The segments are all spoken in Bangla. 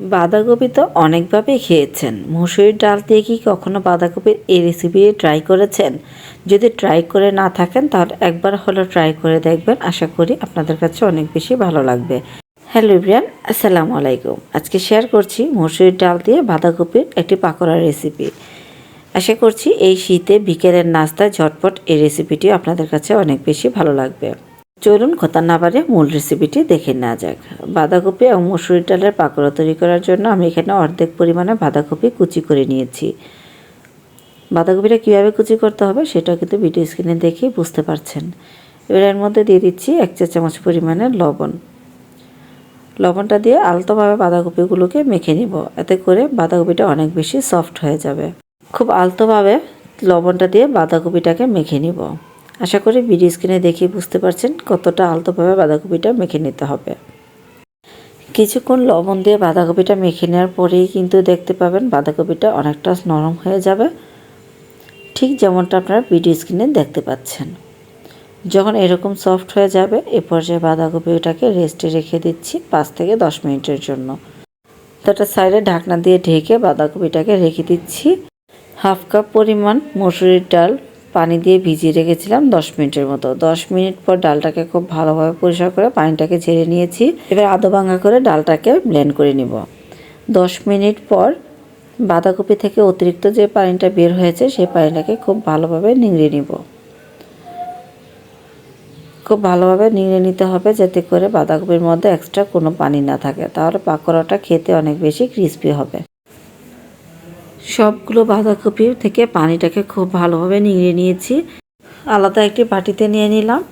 বাঁধাকপি তো অনেকভাবেই খেয়েছেন। মুসুরির ডাল দিয়ে কি কখনো বাঁধাকপির এই রেসিপি ট্রাই করেছেন? যদি ট্রাই করে না থাকেন, তাহলে একবার হলো ট্রাই করে দেখবেন। আশা করি আপনাদের কাছে অনেক বেশি ভালো লাগবে। হ্যালো ইব্রিয়ান আসসালামু আলাইকুম। আজকে শেয়ার করছি মুসুরির ডাল দিয়ে বাঁধাকপির একটি পাকোড়া রেসিপি আশা করছি এই শীতে বিকেলের নাস্তায় ঝটপট এই রেসিপিটি আপনাদের কাছে অনেক বেশি ভালো লাগবে। চলুন কথা না পারে মূল রেসিপিটি দেখে নেওয়া যাক। বাঁধাকপি এবং মসুরি ডালের পাকোড়া তৈরি করার জন্য আমি এখানে অর্ধেক পরিমাণে বাঁধাকপি কুচি করে নিয়েছি। বাঁধাকপিটা কীভাবে কুচি করতে হবে সেটা কিন্তু ভিডিও স্ক্রিনে দেখেই বুঝতে পারছেন। এবার এর মধ্যে দিয়ে দিচ্ছি এক চা চামচ পরিমাণে লবণ। লবণটা দিয়ে আলতোভাবে বাঁধাকপিগুলোকে মেখে নিব। এতে করে বাঁধাকপিটা অনেক বেশি সফট হয়ে যাবে। খুব আলতোভাবে লবণটা দিয়ে বাঁধাকপিটাকে মেখে নিব। আশা করি ভিডিও স্ক্রিনে দেখে বুঝতে পারছেন কতটা আলতোভাবে বাঁধাকপিটা মেখে নিতে হবে। কিছুক্ষণ লবণ দিয়ে বাঁধাকপিটা মেখে নেওয়ার পরেই কিন্তু দেখতে পাবেন বাঁধাকপিটা অনেকটা নরম হয়ে যাবে। ঠিক যেমনটা আপনারা ভিডিও স্ক্রিনে দেখতে পাচ্ছেন। যখন এরকম সফট হয়ে যাবে, এ পর্যায়ে বাঁধাকপিটাকে রেস্টে রেখে দিচ্ছি পাঁচ থেকে দশ মিনিটের জন্য। তো একটা সাইডে ঢাকনা দিয়ে ঢেকে বাঁধাকপিটাকে রেখে দিচ্ছি। হাফ কাপ পরিমাণ মসুরির ডাল পানি দিয়ে ভিজিয়ে রেখেছিলাম দশ মিনিটের মতো। দশ মিনিট পর ডালটাকে খুব ভালোভাবে পরিষ্কার করে পানিটাকে ঝেড়ে নিয়েছি। এবার আদো ভাঙা করে ডালটাকে ব্লেন্ড করে নিব। দশ মিনিট পর বাঁধাকপি থেকে অতিরিক্ত যে পানিটা বের হয়েছে, সেই পানিটাকে খুব ভালোভাবে নিংড়ে নিব। খুব ভালোভাবে নিংড়ে নিতে হবে যাতে করে বাঁধাকপির মধ্যে এক্সট্রা কোনো পানি না থাকে। তাহলে পাকোড়াটা খেতে অনেক বেশি ক্রিস্পি হবে। সবগুলো বাঁধাকপি থেকে পানিটাকে খুব ভালোভাবে নিংড়ে নিয়েছি। আলাদা একটি বাটিতে নিয়ে নিলাম।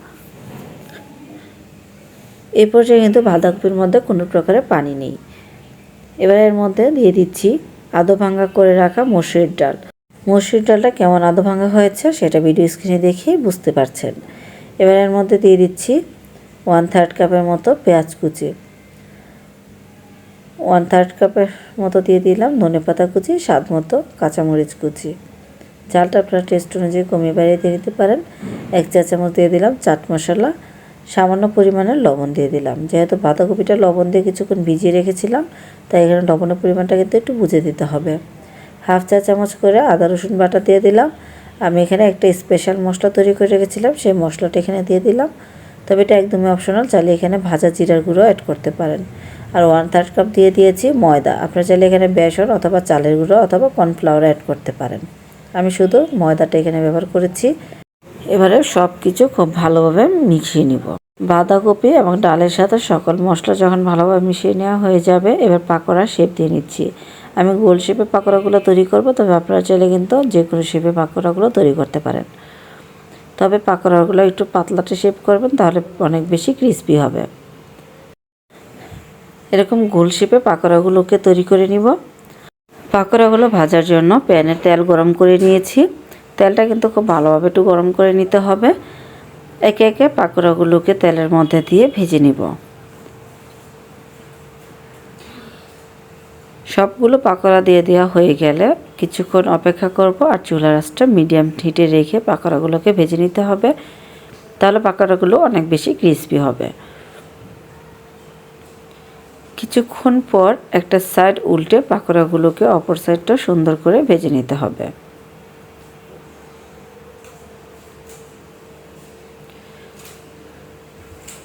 এ পর্যায়ে কিন্তু বাঁধাকপির মধ্যে কোনো প্রকারের পানি নেই। এবার এর মধ্যে দিয়ে দিচ্ছি আদো ভাঙ্গা করে রাখা মসুরির ডাল। মসুরির ডালটা কেমন আদো ভাঙ্গা হয়েছে সেটা ভিডিও স্ক্রিনে দেখেই বুঝতে পারছেন। এবার এর মধ্যে দিয়ে দিচ্ছি ওয়ান থার্ড কাপের মতো পেঁয়াজ কুচি। ওয়ান থার্ড কাপের মতো দিয়ে দিলাম, ধনে পাতা কুচি, স্বাদ মতো কাঁচামরিচ কুচি। ঝালটা আপনার টেস্ট অনুযায়ী কমিয়ে বাড়িয়ে দিয়ে দিতে পারেন। এক চা চামচ দিয়ে দিলাম চাট মশলা, সামান্য পরিমাণে লবণ দিয়ে দিলাম। যেহেতু বাঁধাকপিটা লবণ দিয়ে কিছুক্ষণ ভিজিয়ে রেখেছিলাম, তাই এখানে লবণের পরিমাণটা কিন্তু একটু বুঝে দিতে হবে। হাফ চা চামচ করে আদা রসুন বাটা দিয়ে দিলাম। আমি এখানে একটা স্পেশাল মশলা তৈরি করে রেখেছিলাম, সেই মশলাটা এখানে দিয়ে দিলাম। তবে এটা একদমই অপশনাল চাইলে এখানে ভাজা জিরার গুঁড়ো অ্যাড করতে পারেন। আর ওয়ান থার্ড কাপ দিয়ে দিয়েছি ময়দা। আপনারা চাইলে এখানে বেসন অথবা চালের গুঁড়ো অথবা কর্নফ্লাওয়ার অ্যাড করতে পারেন। আমি শুধু ময়দাটা এখানে ব্যবহার করেছি। এবারে সব কিছু খুব ভালোভাবে মিশিয়ে নিব। বাঁধাকপি এবং ডালের সাথে সকল মশলা যখন ভালোভাবে মিশিয়ে নেওয়া হয়ে যাবে, এবার পাকোড়া শেপ দিয়ে নিচ্ছি। আমি গোল শেপে পাকোড়াগুলো তৈরি করব, তবে আপনারা চাইলে কিন্তু যে কোনো শেপে পাকোড়াগুলো তৈরি করতে পারেন। তবে পাকোড়াগুলো একটু পাতলাটে শেপ করবেন, তাহলে অনেক বেশি ক্রিস্পি হবে। এরকম গোল শেপে পাকোড়াগুলোকে তৈরি করে নিব। পাকোড়াগুলো ভাজার জন্য প্যানে তেল গরম করে নিয়েছি। তেলটা কিন্তু খুব ভালোভাবে একটু গরম করে নিতে হবে। একে একে পাকোড়াগুলোকে তেলের মধ্যে দিয়ে ভেজে নিব। সবগুলো পাকোড়া দিয়ে দেওয়া হয়ে গেলে কিছুক্ষণ অপেক্ষা করব আর চুলা রাসটা মিডিয়াম হিটে রেখে পাকোড়াগুলোকে ভেজে নিতে হবে। তাহলে পাকোড়াগুলো অনেক বেশি ক্রিস্পি হবে। কিছুক্ষণ পর একটা সাইড উল্টে পাকোড়াগুলোকে অপর সাইডটা সুন্দর করে ভেজে নিতে হবে।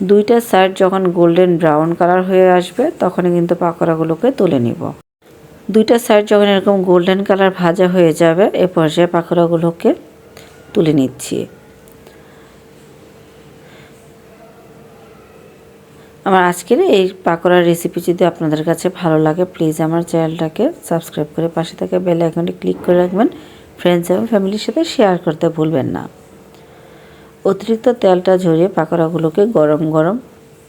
দুইটা সাইড যখন গোল্ডেন ব্রাউন কালার হয়ে আসবে, তখনই কিন্তু পাকোড়াগুলোকে তুলে নিব। দুইটা সাইড যখন এরকম গোল্ডেন কালার ভাজা হয়ে যাবে, এ পর্যায়ে পাকোড়াগুলোকে তুলে নিচ্ছি। আমার আজকের এই পাকোড়ার রেসিপি যদি আপনাদের কাছে ভালো লাগে প্লিজ আমার চ্যানেলটাকে সাবস্ক্রাইব করে পাশে থেকে বেল আইকনটি ক্লিক করে রাখবেন। ফ্রেন্ডস এবং ফ্যামিলির সাথে শেয়ার করতে ভুলবেন না। অতিরিক্ত তেলটা ঝরিয়ে পাকোড়াগুলোকে গরম গরম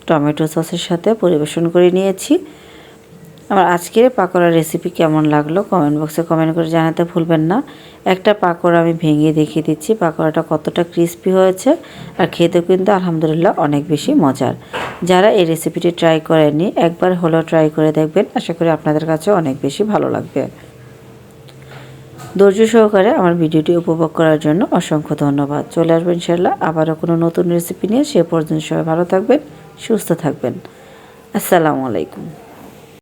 টমেটো সসের সাথে পরিবেশন করে নিয়েছি। আমার আজকের পাকোড়ার রেসিপি কেমন লাগল কমেন্ট বক্সে কমেন্ট করে জানাতে ভুলবেন না। একটা পাকোড়া আমি ভেঙে দেখিয়ে দিচ্ছি, পাকোড়াটা কতটা ক্রিস্পি হয়েছে আর খেতেও কিন্তু আলহামদুলিল্লাহ অনেক বেশি মজার। যারা এই রেসিপিটি ট্রাই করেনি একবার হলেও ট্রাই করে দেখবেন, আশা করি আপনাদের কাছে অনেক বেশি ভালো লাগবে। ধৈর্য সহকারে আমার ভিডিওটি উপভোগ করার জন্য অসংখ্য ধন্যবাদ। চলে আসবেন ইনশাল্লাহ আবারও কোনো নতুন রেসিপি নিয়ে, সে পর্যন্ত সবাই ভালো থাকবেন, সুস্থ থাকবেন। আসসালামু আলাইকুম।